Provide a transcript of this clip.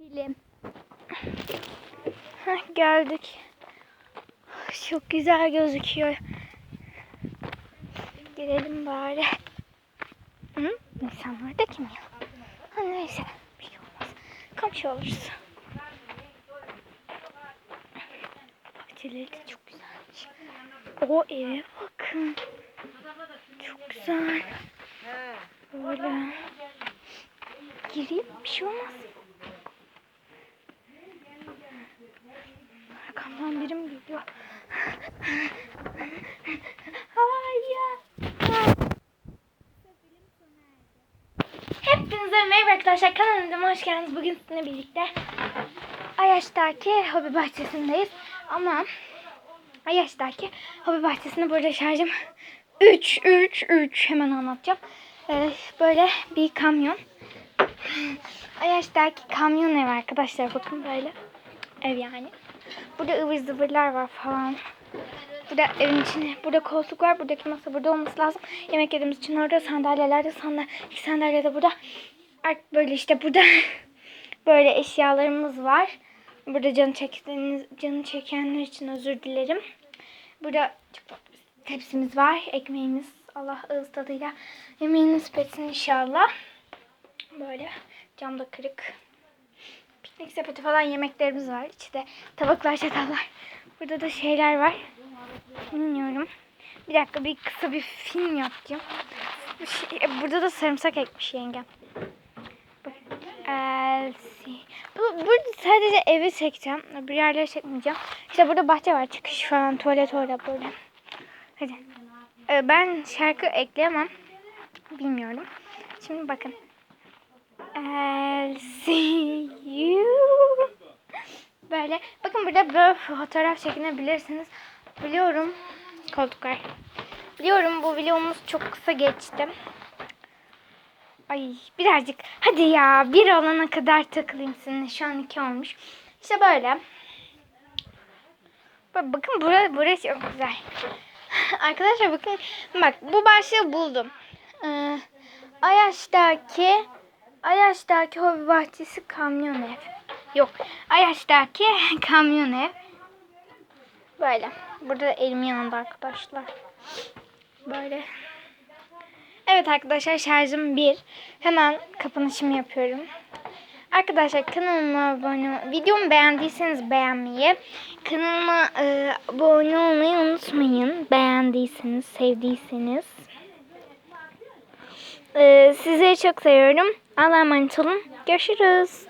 Film. Heh, geldik. Çok güzel gözüküyor. Girelim bari. Hı? İnsanlar da kim ya? Ha, neyse. Bir şey olmaz. Komşu oluruz. Bahçeleri de çok güzelmiş. O eve bakın. Çok güzel. Böyle. Gireyim bir şey olmaz. Arkamdan biri mi geliyor? Hayır. Hepinize merhaba arkadaşlar. Kanalıma hoş geldiniz. Bugün sizinle birlikte Ayaş'taki hobi bahçesindeyiz. Ama Ayaş'taki hobi bahçesinde burada şarjım 3 3 3 hemen anlatacağım. Ee, böyle bir kamyon. Ayaş'taki kamyon ev arkadaşlar bakın böyle. Ev yani. Burada ıvır zıvırlar var falan. Burada evin içinde, burada koltuk var. Buradaki masa burada olması lazım. Yemek yediğimiz için orada sandalyeler de sandalye, iki sandalye de burada. Artık böyle işte burada böyle eşyalarımız var. Burada canı çektiğiniz, canı çekenler için özür dilerim. Burada tepsimiz var, ekmeğimiz. Allah ağız tadıyla yemeğiniz petsin inşallah. Böyle camda kırık. Piknik sepeti falan yemeklerimiz var. İçinde tabaklar, çatallar. Burada da şeyler var. Bilmiyorum. Bir dakika bir kısa bir film yapacağım. Şey- e, burada da sarımsak ekmiş yengem. Bu, burada sadece evi çekeceğim. Bir yerleri çekmeyeceğim. İşte burada bahçe var. Çıkış falan. Tuvalet orada böyle. Hadi. Ee, ben şarkı ekleyemem. Bilmiyorum. Şimdi bakın. You. Böyle. Bakın burada böyle fotoğraf çekinebilirsiniz. Biliyorum. Koltuklar. Biliyorum bu videomuz çok kısa geçti. Ay birazcık. Hadi ya bir olana kadar takılayım sizinle. Şu an iki olmuş. İşte böyle. Bak- Bakın burası, burası çok güzel. Arkadaşlar bakın. Bak bu başlığı buldum. Ee, Ayaş'taki Ayaş'taki hobi bahçesi kamyon ev. Yok. Ayaş'taki kamyon ev. Böyle. Burada da elim yanında arkadaşlar. Böyle. Evet arkadaşlar şarjım 1. Hemen kapanışımı yapıyorum. Arkadaşlar kanalıma abone Videomu beğendiyseniz beğenmeyi, kanalıma e, abone olmayı unutmayın. Beğendiyseniz, sevdiyseniz. E, sizleri çok seviyorum. Allah'a emanet olun. Görüşürüz.